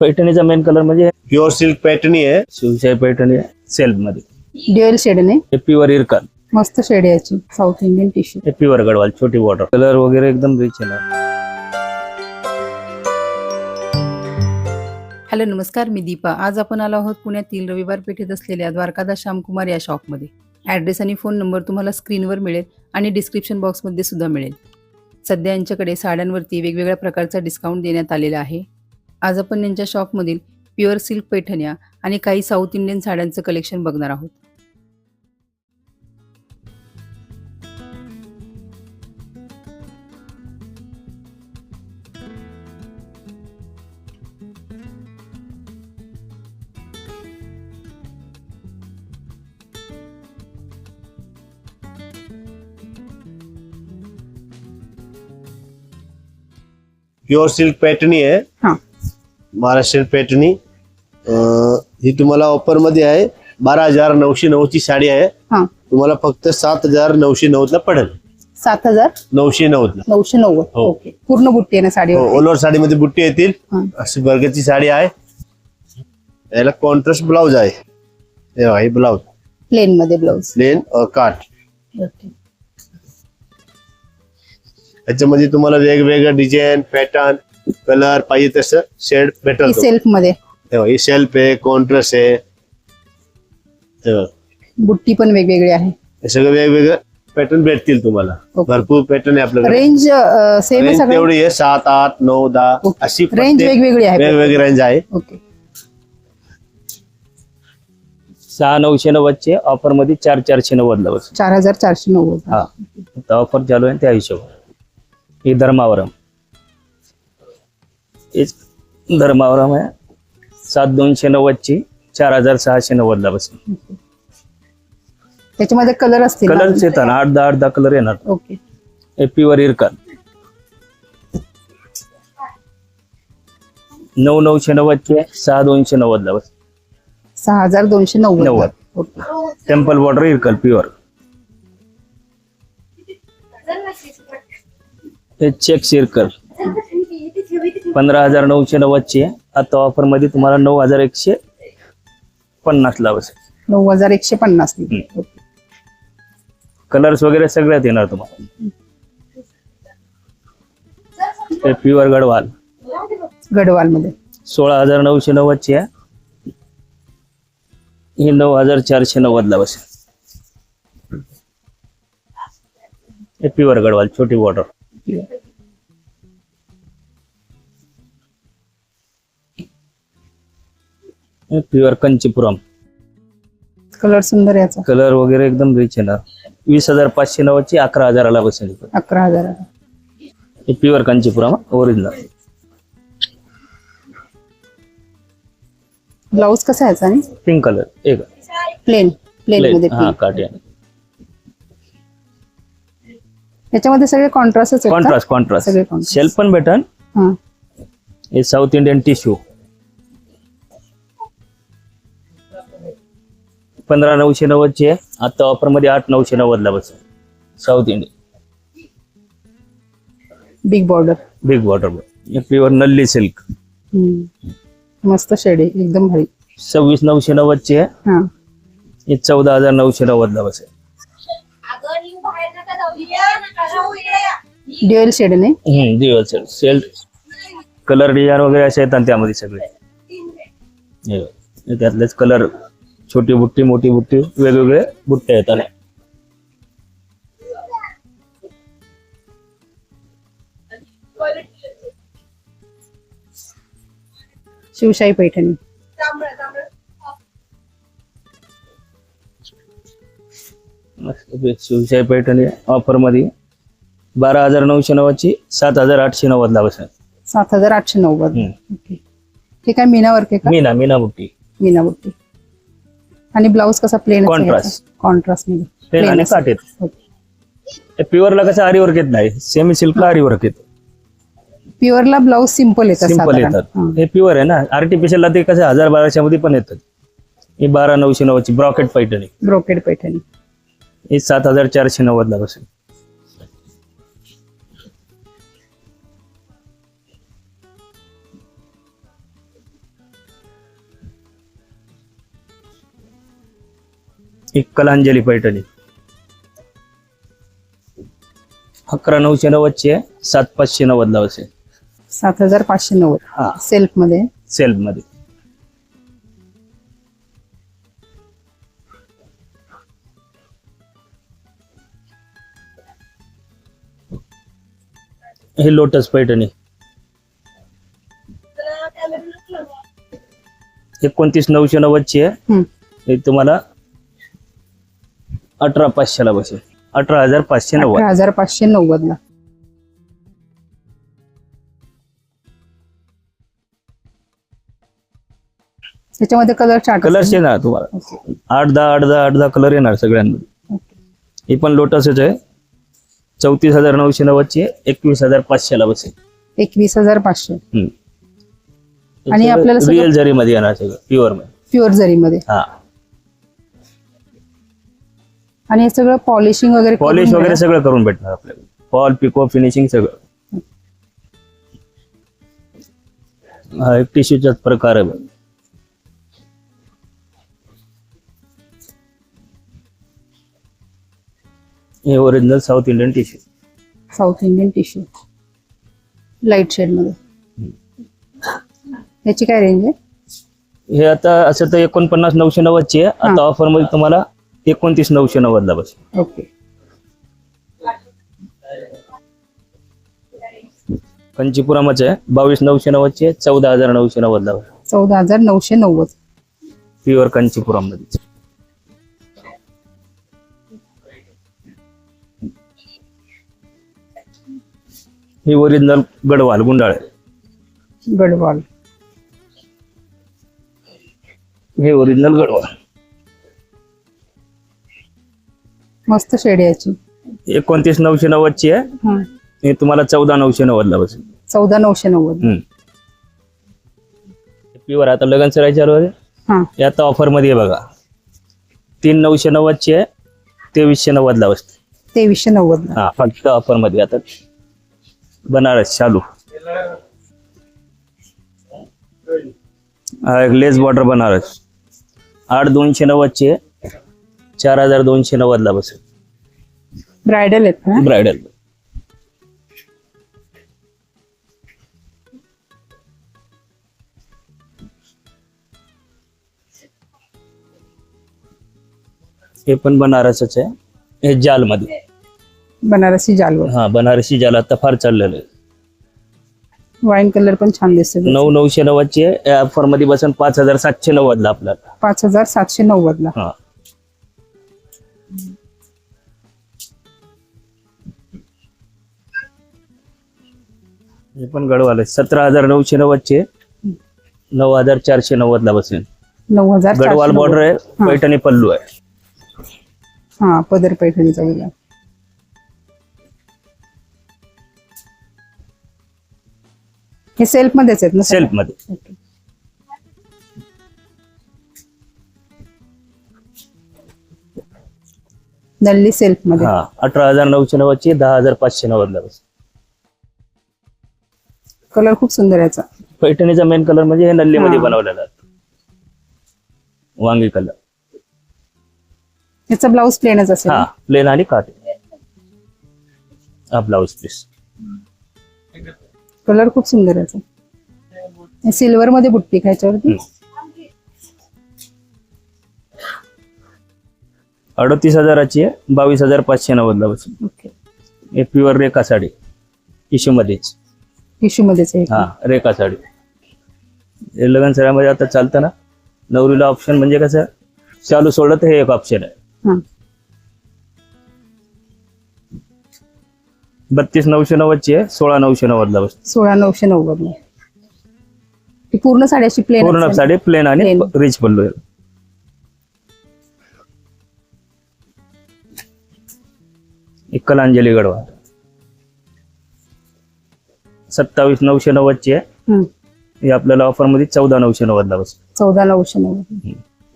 पैठणीचा main colour म्हणजे pure silk पॅटर्नी आहे. शिवशाही पैठणी सेल्फमध्ये. ड्युएल शेडने हे प्युअर इरकन मस्त शेड आहे याची. साऊथ इंडियन टिश्यू हे प्युअर गडवाल छोटी बॉर्डर कलर वगैरे एकदम रिच आहे ना. हॅलो नमस्कार मी दीपा. आज आपण आलो आहोत पुण्यातील रविवार पेठेत असलेल्या द्वारकादास श्यामकुमार या शॉपमध्ये ॲड्रेस आणि फोन नंबर तुम्हाला स्क्रीनवर मिळेल आणि डिस्क्रिप्शन बॉक्समध्ये सुद्धा मिळेल. सध्या यांच्याकडे साड्यांवरती वेगवेगळ्या प्रकारचा डिस्काउंट देण्यात आलेला आहे. आज आपण यांच्या शॉपमधील प्युअर सिल्क पैठण्या आणि काही साऊथ इंडियन साड्यांचं कलेक्शन बघणार आहोत. प्युअर सिल्क पॅटर्नी आहे. महाराष्ट्रीयन पॅटर्नी ही तुम्हाला ऑफरमध्ये आहे. बारा हजार नऊशे नऊ ची साडी आहे. हां. तुम्हाला फक्त सात हजार नऊशे नव्वद ला पडेल. सात हजार? नऊशे नव्वद ला नऊशे नव्वद. हो. ओके. पूर्ण बुट्टी आहे ना साडी हो, ऑल ओव्हर साडीमध्ये बुट्टी येतील. हां. अशी बर्गरची साडी आहे. याला कॉन्ट्रास्ट ब्लाउज आहे. हे बघा, हे ब्लाउज प्लेन मध्ये ब्लाऊज प्लेन काट ओके. याच्यामध्ये तुम्हाला वेगवेगळं डिझाईन पॅटर्न कलर पाहिजे तसं शेड भेटेल. सेल्फमध्ये. हे हे शेल्फ आहे कॉन्ट्रास्ट आहे. हे बघा, बुट्टी पण वेगवेगळी आहे. हे सगळं वेगवेगळं पॅटर्न भेटतील तुम्हाला. ओके. भरपूर पॅटर्न आहे आपल्याकडे. रेंज सेम आहे रेंज सगळं? तेवढी आहे सात आठ नऊ दहा. अशी रेंज प्रत्येक वेगवेगळी आहे. वेगवेगळी रेंज आहे. ओके. सहा नऊशे नव्वदचे ऑफरमध्ये चार चारशे नव्वदला बस. चार हजार चारशे नव्वद. हा. ऑफर चालू आहे त्या हिशोब ही धर्मावरम हेच धर्मावरम आहे सात दोनशे नव्वदची चार हजार सहाशे नव्वदला बस त्याच्यामध्ये कलर असतील ना? कलरच येतात आठ दहा आठ दहा कलर येणार. ओके. हे प्युअर इरकन. नऊ नऊशे नव्वदचे सहा दोनशे नव्वदला बस सहा हजार दोनशे नव्वद नव्वद. Okay. Temple border Irkal pure हे चेक सिरकल पंधरा हजार नऊशे नव्वदची आहे. आता ऑफरमध्ये तुम्हाला नऊ हजार एकशे पन्नास बसेल. नऊ हजार एकशे पन्नास. कलर्स वगैरे सगळ्यात येणार तुम्हाला. हे प्युअर गडवाल. गडवाल मध्ये सोळा हजार नऊशे नव्वदची आहे. ही नऊ हजार चारशे नव्वदला बसेल. हे प्युअर गडवाल छोटी बॉर्डर प्युअर कंचीपुरम. कलर सुंदर याचा. कलर वगैरे एकदम रिच येणार वीस हजार पाचशे नव्वदची अकरा हजाराला बसेल अकरा हजार हे प्युअर कांचीपुरम ओरिजिनल ब्लाऊज कसा आहे याचा आणि? पिंक कलर एक. प्लेन प्लेन मध्ये हा pink. याच्यामध्ये सगळे कॉन्ट्रास्टच कॉन्ट्रास्ट कॉन्ट्रास्ट सगळे contrast. शेल्फ पण भेटन. हा. हे साऊथ इंडियन टिश्यू पंधरा नऊशे नव्वदची. आहे आता ऑफरमध्ये आठ नऊशे नव्वदला बस. South Indian big border big border pure Nalli silk मस्त शेड आहे एकदम भारी. सव्वीस नऊशे नव्वदची. आहे हा चौदा हजार नऊशे नव्वदला बसेल ड्युएल शेड ने हम्म दिवस सर सेल कलर डिझाईन वगैरे असे येतात त्यामध्ये सगळे. त्यातलेच कलर छोटी बुट्टी मोठी बुट्टी वेगवेगळे बुट्टे येतात शिवशाही पैठणी. शिवशाही पैठणी ऑफरमध्ये बारा हजार नऊशे नव्वदची सात हजार आठशे नव्वदला बसेल. सात हजार आठशे नव्वद. ठीक आहे मीना वर्क मीना मीना बुट्टी. मीना बुट्टी आणि ब्लाऊज कसा प्लेन. कॉन्ट्रास्टमध्ये. आणि. प्युअरला कसं आरी वर्क येत नाही. सेमी सिल्कला आरी वर्क येत. प्युअरला ब्लाऊज सिंपल येतात सिंपल. येतात. हा. हे प्युअर आहे ना. आर्टिफिशियलला ते कसं हजार बाराशे मध्ये पण येतात. ही बारा नऊशे नव्वदची ब्रॉकेट पैठणी. ब्रोकेड पैठणी. ही सात हजार चारशे नव्वदला बसेल. एक कलांजली पैठणी. अकरा नऊशे नव्वदची आहे सात पाचशे नव्वदला बसेल सात हजार पाचशे नव्वद. हा. सेल्फमध्ये सेल्फमध्ये हे लोटस पैठणी. एकोणतीस नऊशे नव्वदची आहे. हम्म. हे तुम्हाला अठरा पाचशेला बसेल. अठरा हजार पाचशे नव्वद. अठरा हजार पाचशे नव्वद ला. त्याच्यामध्ये कलर चार्ट कलर्स येणार तुम्हाला. आठ दहा आठ दहा आठ दहा कलर येणार सगळ्यांमध्ये. ही पण लोटसच आहे. चौतीस हजार नऊशे नव्वदची आहे. एकवीस हजार पाचशेला बसेल. एकवीस हजार पाचशे. आणि आपल्याला रिअल जरी मध्ये येणार सगळं. प्युअरमध्ये. प्युअर जरीमध्ये. हा. आणि हे सगळं पॉलिशिंग वगैरे करून पॉलिश वगैरे मिळेल. सगळं करून भेटणार आपल्याला. फॉल पिको फिनिशिंग सगळं. हा एक टिश्यूचाच प्रकार आहे बघ. हे original south Indian tissue south Indian tissue light शेडमध्ये. याची काय रेंज आहे? हे आता असं तर एकोणपन्नास नऊशे नव्वदची आहे. आता ऑफरमध्ये तुम्हाला एकोणतीस नऊशे नव्वदला बस. ओके. कंचीपुरामच आहे. बावीस नऊशे नव्वदची आहे. चौदा हजार नऊशे नव्वदला बस. चौदा हजार नऊशे नव्वद. प्युअर कांचीपुरममध्ये ही ओरिजिनल गडवाल गुंडाळ आहे. गडवाल. हे ओरिजिनल गडवाल. मस्त शेड याची. एकोणतीस नऊशे नव्वदची आहे. हं. हे तुम्हाला चौदा नऊशे नव्वदला बसेल. चौदा नऊशे नव्वद. प्युअर आता लगन सराय चालू आहे. हा. हे आता ऑफरमध्ये आहे बघा. तीन नऊशे नव्वदची आहे. तेवीसशे नव्वदला बसते. तेवीसशे नव्वद हा फक्त ऑफरमध्ये. आता बनारस चालू हा एक लेस बॉर्डर बनारस. आठ दोनशे नव्वदची आहे. चार हजार दोनशे नव्वदला बसेल. ब्रायडल आहेत ना? ब्रायडल. हे पण बनारसच आहे. हे जाल मध्ये बनारसी जालवर. हा बनारसी जाल आता फार चाललेलं आहे. वाईन कलर पण छान दिसते नऊ नऊशे नव्वदची आहे. या ऑफरमध्ये बसून पाच हजार सातशे नव्वदला आपल्याला. पाच हजार सातशे नव्वद ला हा. हे पण गडवाल सतरा हजार नऊशे नव्वदचे नऊ हजार चारशे नव्वदला बसेल नऊ हजार चारशे गडवाल नव्वद. बॉर्डर आहे हा. पैठणी पल्लू आहे हा पदर पैठणीचा वेगळा हे सेल्फ मध्येच आहेत ना? सेल्फमध्ये ओके. नल्ली सेल्फमध्ये हा अठरा हजार नऊशे नव्वदची दहा हजार पाचशे नव्वदला बसेल कलर खूप सुंदर याचा. पैठणीचा मेन कलर म्हणजे हे नल्लीमध्ये हा. बनवलेला. वांगी कलर याचा ब्लाऊज प्लेनच असेल हा प्लेन आणि काट. हा ब्लाउज पीस कलर खूप सुंदर याचा. सिल्वर मध्ये बुट्टी का ह्याच्यावरती अडतीस हजाराची आहे बावीस हजार पाचशे नव्वदला ओके. हे प्युअर रेखा साडी टिश्यू मध्येच. टिश्यू मध्येच आहे. हा रेखा साडी. लगन सरामध्ये आता चालतं ना? नवरीला ऑप्शन म्हणजे कसं? चालू सोडलं तर हे एक ऑप्शन आहे. बत्तीस नऊशे नव्वदची आहे सोळा नऊशे नव्वदला बसते सोळा नऊशे नव्वद ला. ती पूर्ण साडी अशी प्लेन पूर्ण साडी प्लेन आणि. रिच एक कलांजली गडवा. सत्तावीस नऊशे नव्वदची आहे. ही आपल्याला ऑफरमध्ये चौदा नऊशे नव्वदला बसते चौदा नऊशे नव्वद.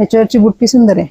याच्यावरची बुट्टी सुंदर आहे.